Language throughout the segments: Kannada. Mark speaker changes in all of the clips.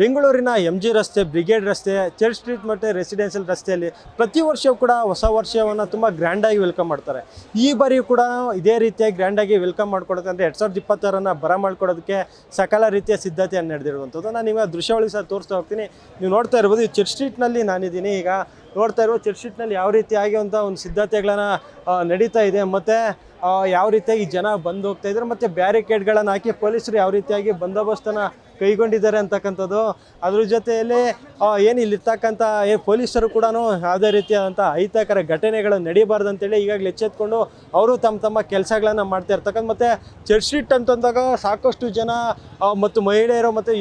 Speaker 1: ಬೆಂಗಳೂರಿನ ಎಂ ಜಿ ರಸ್ತೆ ಬ್ರಿಗೇಡ್ ರಸ್ತೆ ಚರ್ಚ್ ಸ್ಟ್ರೀಟ್ ಮತ್ತು ರೆಸಿಡೆನ್ಷಿಯಲ್ ರಸ್ತೆಯಲ್ಲಿ ಪ್ರತಿ ವರ್ಷವೂ ಕೂಡ ಹೊಸ ವರ್ಷವನ್ನು ತುಂಬ ಗ್ರ್ಯಾಂಡಾಗಿ ವೆಲ್ಕಮ್ ಮಾಡ್ತಾರೆ. ಈ ಬಾರಿಯೂ ಕೂಡ ಇದೇ ರೀತಿಯಾಗಿ ಗ್ರ್ಯಾಂಡಾಗಿ ವೆಲ್ಕಮ್ ಮಾಡ್ಕೊಡೋದಂದ್ರೆ ಎರಡು ಸಾವಿರದ ಇಪ್ಪತ್ತಾರನ್ನು ಬರ ಮಾಡ್ಕೊಡೋದಕ್ಕೆ ಸಕಲ ರೀತಿಯ ಸಿದ್ಧತೆಯನ್ನು ನಡೆದಿರುವಂಥದ್ದು. ನಾನು ನಿಮಗೆ ದೃಶ್ಯಾವಳಿ ಸಹ ತೋರಿಸ್ತಾ ಹೋಗ್ತೀನಿ. ನೀವು ನೋಡ್ತಾ ಇರ್ಬೋದು ಈ ಚರ್ಚ್ ಸ್ಟ್ರೀಟ್ನಲ್ಲಿ ನಾನಿದ್ದೀನಿ. ಈಗ ನೋಡ್ತಾ ಇರೋ ಚರ್ಚ್ ಸ್ಟ್ರೀಟ್ನಲ್ಲಿ ಯಾವ ರೀತಿಯಾಗಿ ಅಂತ ಒಂದು ಸಿದ್ಧತೆಗಳನ್ನು ನಡೀತಾ ಇದೆ. ಮತ್ತು ಯಾವ ರೀತಿಯಾಗಿ ಜನ ಬಂದು ಹೋಗ್ತಾ ಇದ್ದಾರೆ. ಮತ್ತು ಬ್ಯಾರಿಕೇಡ್ಗಳನ್ನು ಹಾಕಿ ಪೊಲೀಸರು ಯಾವ ರೀತಿಯಾಗಿ ಬಂದೋಬಸ್ತನ್ನು ಕೈಗೊಂಡಿದ್ದಾರೆ ಅಂತಕ್ಕಂಥದ್ದು. ಅದ್ರ ಜೊತೆಯಲ್ಲಿ ಏನು ಇಲ್ಲಿರ್ತಕ್ಕಂಥ ಏನು ಪೊಲೀಸರು ಕೂಡ ಯಾವುದೇ ರೀತಿಯಾದಂಥ ಅಹಿತಕರ ಘಟನೆಗಳು ನಡೀಬಾರ್ದು ಅಂತೇಳಿ ಈಗಾಗಲೇ ಎಚ್ಚೆತ್ಕೊಂಡು ಅವರು ತಮ್ಮ ತಮ್ಮ ಕೆಲಸಗಳನ್ನು ಮಾಡ್ತಾ ಇರ್ತಕ್ಕಂಥ ಮತ್ತು ಚರ್ಚ್ ಅಂತಂದಾಗ ಸಾಕಷ್ಟು ಜನ ಮತ್ತು ಮಹಿಳೆಯರು ಮತ್ತು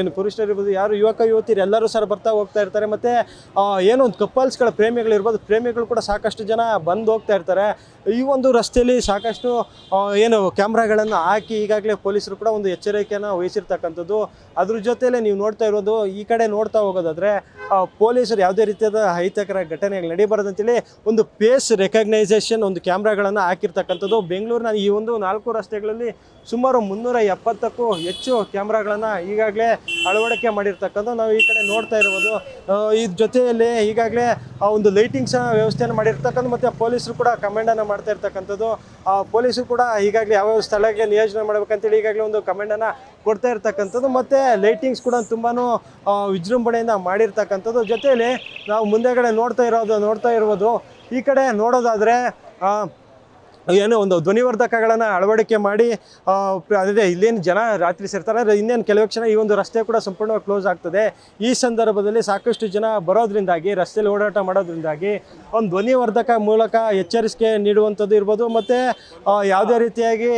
Speaker 1: ಏನು ಪುರುಷರು ಇರ್ಬೋದು, ಯಾರು ಯುವಕ, ಯುವತಿಯರು ಎಲ್ಲರೂ ಸರ್ ಬರ್ತಾ ಹೋಗ್ತಾ ಇರ್ತಾರೆ. ಮತ್ತು ಏನೋ ಒಂದು ಕಪಲ್ಸ್ಗಳ ಪ್ರೇಮಿಗಳು ಇರ್ಬೋದು, ಪ್ರೇಮಿಗಳು ಕೂಡ ಸಾಕಷ್ಟು ಜನ ಬಂದು ಹೋಗ್ತಾ ಇರ್ತಾರೆ. ಈ ಒಂದು ರಸ್ತೆಯಲ್ಲಿ ಸಾಕಷ್ಟು ಏನು ಕ್ಯಾಮ್ರಾಗಳನ್ನು ಹಾಕಿ ಈಗಾಗಲೇ ಪೊಲೀಸರು ಕೂಡ ಒಂದು ಎಚ್ಚರಿಕೆಯನ್ನು ವಹಿಸಿರ್ತಕ್ಕಂಥದ್ದು. ಅದ್ರ ಜೊತೆಲೆ ನೀವು ನೋಡ್ತಾ ಇರೋದು, ಈ ಕಡೆ ನೋಡ್ತಾ ಹೋಗೋದಾದ್ರೆ ಪೊಲೀಸರು ಯಾವುದೇ ರೀತಿಯಾದ ಅಹಿತಕರ ಘಟನೆಗಳು ನಡೀಬಾರ್ದು ಅಂತೇಳಿ ಒಂದು ಪೇಸ್ ರೆಕಗ್ನೈಸೇಷನ್ ಒಂದು ಕ್ಯಾಮ್ರಾಗಳನ್ನು ಹಾಕಿರ್ತಕ್ಕಂಥದ್ದು. ಬೆಂಗಳೂರಿನ ಈ ಒಂದು ನಾಲ್ಕು ರಸ್ತೆಗಳಲ್ಲಿ ಸುಮಾರು ಮುನ್ನೂರ ಎಪ್ಪತ್ತಕ್ಕೂ ಹೆಚ್ಚು ಕ್ಯಾಮ್ರಾಗಳನ್ನು ಈಗಾಗಲೇ ಅಳವಡಿಕೆ ಮಾಡಿರ್ತಕ್ಕಂಥ ನಾವು ಈ ಕಡೆ ನೋಡ್ತಾ ಇರ್ಬೋದು. ಇದ್ರ ಜೊತೆಯಲ್ಲಿ ಈಗಾಗಲೇ ಆ ಒಂದು ಲೈಟಿಂಗ್ಸ್ ವ್ಯವಸ್ಥೆಯನ್ನು ಮಾಡಿರ್ತಕ್ಕಂಥ ಮತ್ತು ಪೊಲೀಸರು ಕೂಡ ಕಮಾಂಡನ್ನು ಮಾಡ್ತಾ ಇರ್ತಕ್ಕಂಥದ್ದು. ಆ ಪೊಲೀಸರು ಕೂಡ ಈಗಾಗಲೇ ಯಾವ್ಯಾವ ಸ್ಥಳಕ್ಕೆ ನಿಯೋಜನೆ ಮಾಡಬೇಕಂತೇಳಿ ಈಗಾಗಲೇ ಒಂದು ಕಮಾಂಡನ್ನು ಕೊಡ್ತಾ ಇರ್ತಕ್ಕಂಥದ್ದು. ಮತ್ತು ಲೈಟಿಂಗ್ಸ್ ಕೂಡ ತುಂಬಾ ವಿಜೃಂಭಣೆಯಿಂದ ಮಾಡಿರ್ತಕ್ಕಂಥದ್ದು. ಜೊತೆಯಲ್ಲಿ ನಾವು ಮುಂದೆಗಡೆ ನೋಡ್ತಾ ಇರೋದು, ನೋಡ್ತಾ ಇರ್ಬೋದು ಈ ಕಡೆ ನೋಡೋದಾದರೆ ಏನೋ ಒಂದು ಧ್ವನಿವರ್ಧಕಗಳನ್ನು ಅಳವಡಿಕೆ ಮಾಡಿ ಅದೇ ಇಲ್ಲೇನು ಜನ ರಾತ್ರಿ ಸೇರ್ತಾರೆ ಇನ್ನೇನು ಕೆಲವು ಕ್ಷಣ ಈ ಒಂದು ರಸ್ತೆ ಕೂಡ ಸಂಪೂರ್ಣವಾಗಿ ಕ್ಲೋಸ್ ಆಗ್ತದೆ. ಈ ಸಂದರ್ಭದಲ್ಲಿ ಸಾಕಷ್ಟು ಜನ ಬರೋದ್ರಿಂದಾಗಿ ರಸ್ತೆಯಲ್ಲಿ ಓಡಾಟ ಮಾಡೋದ್ರಿಂದಾಗಿ ಒಂದು ಧ್ವನಿವರ್ಧಕ ಮೂಲಕ ಎಚ್ಚರಿಕೆ ನೀಡುವಂಥದ್ದು ಇರ್ಬೋದು. ಮತ್ತು ಯಾವುದೇ ರೀತಿಯಾಗಿ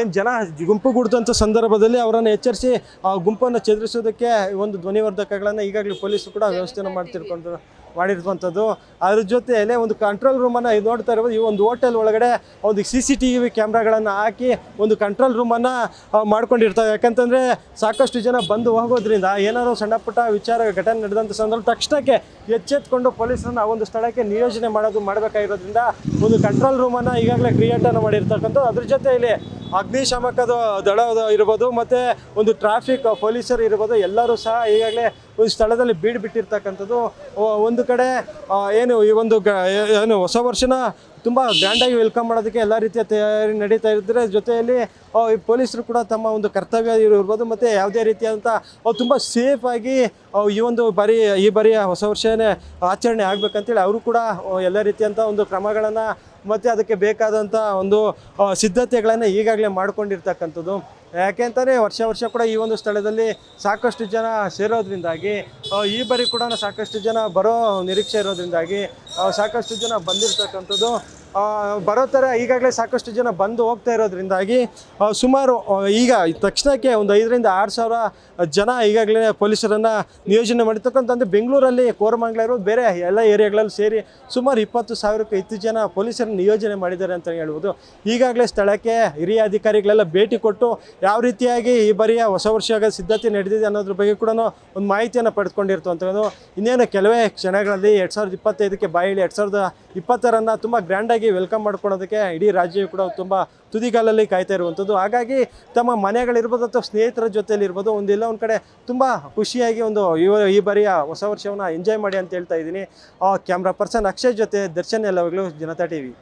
Speaker 1: ಏನು ಜನ ಗುಂಪುಗೂಡಿದಂಥ ಸಂದರ್ಭದಲ್ಲಿ ಅವರನ್ನು ಎಚ್ಚರಿಸಿ ಗುಂಪನ್ನು ಚದುರಿಸೋದಕ್ಕೆ ಒಂದು ಧ್ವನಿವರ್ಧಕಗಳನ್ನು ಈಗಾಗಲೇ ಪೊಲೀಸರು ಕೂಡ ವ್ಯವಸ್ಥೆಯನ್ನು ಮಾಡ್ತಿರ್ಕೊಂಡು ಮಾಡಿರುವಂಥದ್ದು. ಅದ್ರ ಜೊತೆಯಲ್ಲೇ ಒಂದು ಕಂಟ್ರೋಲ್ ರೂಮನ್ನು ಇದು ನೋಡ್ತಾ ಇರ್ಬೋದು. ಈ ಒಂದು ಹೋಟೆಲ್ ಒಳಗಡೆ ಒಂದು ಸಿ ಸಿ ಟಿ ವಿ ಕ್ಯಾಮ್ರಾಗಳನ್ನು ಹಾಕಿ ಒಂದು ಕಂಟ್ರೋಲ್ ರೂಮನ್ನು ಮಾಡ್ಕೊಂಡಿರ್ತಾರೆ ಯಾಕಂತಂದರೆ ಸಾಕಷ್ಟು ಜನ ಬಂದು ಹೋಗೋದ್ರಿಂದ ಏನಾದ್ರು ಸಣ್ಣ ಪುಟ್ಟ ವಿಚಾರ, ಘಟನೆ ನಡೆದಂಥ ಸಂದರ್ಭ ತಕ್ಷಣಕ್ಕೆ ಎಚ್ಚೆತ್ಕೊಂಡು ಪೊಲೀಸರನ್ನು ಆ ಒಂದು ಸ್ಥಳಕ್ಕೆ ನಿಯೋಜನೆ ಮಾಡೋದು ಮಾಡಬೇಕಾಗಿರೋದ್ರಿಂದ ಒಂದು ಕಂಟ್ರೋಲ್ ರೂಮನ್ನು ಈಗಾಗಲೇ ಕ್ರಿಯೇಟನ್ನು ಮಾಡಿರ್ತಕ್ಕಂಥದ್ದು. ಅದ್ರ ಜೊತೆಯಲ್ಲಿ ಅಗ್ನಿಶಾಮಕದ ದಳ ಇರ್ಬೋದು, ಮತ್ತು ಒಂದು ಟ್ರಾಫಿಕ್ ಪೊಲೀಸರು ಇರ್ಬೋದು, ಎಲ್ಲರೂ ಸಹ ಈಗಾಗಲೇ ಒಂದು ಸ್ಥಳದಲ್ಲಿ ಬೀಡು ಬಿಟ್ಟಿರ್ತಕ್ಕಂಥದ್ದು. ಒಂದು ಕಡೆ ಏನು ಈ ಒಂದು ಗ ಏನು ಹೊಸ ವರ್ಷನ ತುಂಬ ಗ್ರ್ಯಾಂಡಾಗಿ ವೆಲ್ಕಮ್ ಮಾಡೋದಕ್ಕೆ ಎಲ್ಲ ರೀತಿಯ ತಯಾರಿ ನಡೀತಾ ಇದ್ದರೆ, ಜೊತೆಯಲ್ಲಿ ಈ ಪೊಲೀಸರು ಕೂಡ ತಮ್ಮ ಒಂದು ಕರ್ತವ್ಯ ಇರ್ಬೋದು, ಮತ್ತು ಯಾವುದೇ ರೀತಿಯಾದಂಥ ತುಂಬ ಸೇಫಾಗಿ ಈ ಒಂದು ಬಾರಿ, ಈ ಬಾರಿಯ ಹೊಸ ವರ್ಷನೇ ಆಚರಣೆ ಆಗಬೇಕಂತೇಳಿ ಅವರು ಕೂಡ ಎಲ್ಲ ರೀತಿಯಂಥ ಒಂದು ಕ್ರಮಗಳನ್ನು ಮತ್ತು ಅದಕ್ಕೆ ಬೇಕಾದಂಥ ಒಂದು ಸಿದ್ಧತೆಗಳನ್ನು ಈಗಾಗಲೇ ಮಾಡಿಕೊಂಡಿರ್ತಕ್ಕಂಥದ್ದು. ಯಾಕೆಂತಂದರೆ ವರ್ಷ ವರ್ಷ ಕೂಡ ಈ ಒಂದು ಸ್ಥಳದಲ್ಲಿ ಸಾಕಷ್ಟು ಜನ ಸೇರೋದ್ರಿಂದಾಗಿ ಈ ಬಾರಿ ಕೂಡ ಸಾಕಷ್ಟು ಜನ ಬರೋ ನಿರೀಕ್ಷೆ ಇರೋದ್ರಿಂದಾಗಿ ಸಾಕಷ್ಟು ಜನ ಬಂದಿರ್ತಕ್ಕಂಥದ್ದು. ಬರೋ ಥರ ಈಗಾಗಲೇ ಸಾಕಷ್ಟು ಜನ ಬಂದು ಹೋಗ್ತಾ ಇರೋದ್ರಿಂದಾಗಿ ಸುಮಾರು ಈಗ ತಕ್ಷಣಕ್ಕೆ ಒಂದು ಐದರಿಂದ ಆರು ಸಾವಿರ ಜನ ಈಗಾಗಲೇ ಪೊಲೀಸರನ್ನು ನಿಯೋಜನೆ ಮಾಡಿರ್ತಕ್ಕಂಥದ್ದು ಬೆಂಗಳೂರಲ್ಲಿ, ಕೋರಮಂಗಲ ಇರೋದು ಬೇರೆ ಎಲ್ಲ ಏರಿಯಾಗಳಲ್ಲಿ ಸೇರಿ ಸುಮಾರು ಇಪ್ಪತ್ತು ಸಾವಿರಕ್ಕೂ ಹೆಚ್ಚು ಜನ ಪೊಲೀಸರನ್ನು ನಿಯೋಜನೆ ಮಾಡಿದ್ದಾರೆ ಅಂತ ಹೇಳ್ಬೋದು. ಈಗಾಗಲೇ ಸ್ಥಳಕ್ಕೆ ಹಿರಿಯ ಅಧಿಕಾರಿಗಳೆಲ್ಲ ಭೇಟಿ ಕೊಟ್ಟು ಯಾವ ರೀತಿಯಾಗಿ ಈ ಬಾರಿಯ ಹೊಸ ವರ್ಷದ ಸಿದ್ಧತೆ ನಡೆದಿದೆ ಅನ್ನೋದ್ರ ಬಗ್ಗೆ ಕೂಡ ಒಂದು ಮಾಹಿತಿಯನ್ನು ಪಡೆದುಕೊಂಡಿರ್ತಕ್ಕಂಥದ್ದು ಇನ್ನೇನು, ಕೆಲವೇ ಕ್ಷಣಗಳಲ್ಲಿ ಎರಡು ಸಾವಿರದ ಇಪ್ಪತ್ತೈದಕ್ಕೆ ಬಾಯಿಳಿ ಎರಡು ಸಾವಿರದ ಇಪ್ಪತ್ತರನ್ನು ತುಂಬ ಗ್ರ್ಯಾಂಡಾಗಿ ವೆಲ್ಕಮ್ ಮಾಡ್ಕೊಳೋದಕ್ಕೆ ಇಡೀ ರಾಜ್ಯ ಕೂಡ ತುಂಬ ತುದಿಗಾಲಲ್ಲಿ ಕಾಯ್ತಾ ಇರುವಂಥದ್ದು. ಹಾಗಾಗಿ ತಮ್ಮ ಮನೆಗಳಿರ್ಬೋದು ಅಥವಾ ಸ್ನೇಹಿತರ ಜೊತೆಯಲ್ಲಿ ಇರ್ಬೋದು ಒಂದಿಲ್ಲ, ಒಂದು ಕಡೆ ತುಂಬ ಖುಷಿಯಾಗಿ ಒಂದು ಈ- ಬಾರಿಯ ಹೊಸ ವರ್ಷವನ್ನು ಎಂಜಾಯ್ ಮಾಡಿ ಅಂತ ಹೇಳ್ತಾ ಇದ್ದೀನಿ. ಕ್ಯಾಮ್ರಾ ಪರ್ಸನ್ ಅಕ್ಷಯ್ ಜೊತೆ ದರ್ಶನ್ ಎಲ್ಲವಾಗಲೂ ಜನತಾ ಟಿ ವಿ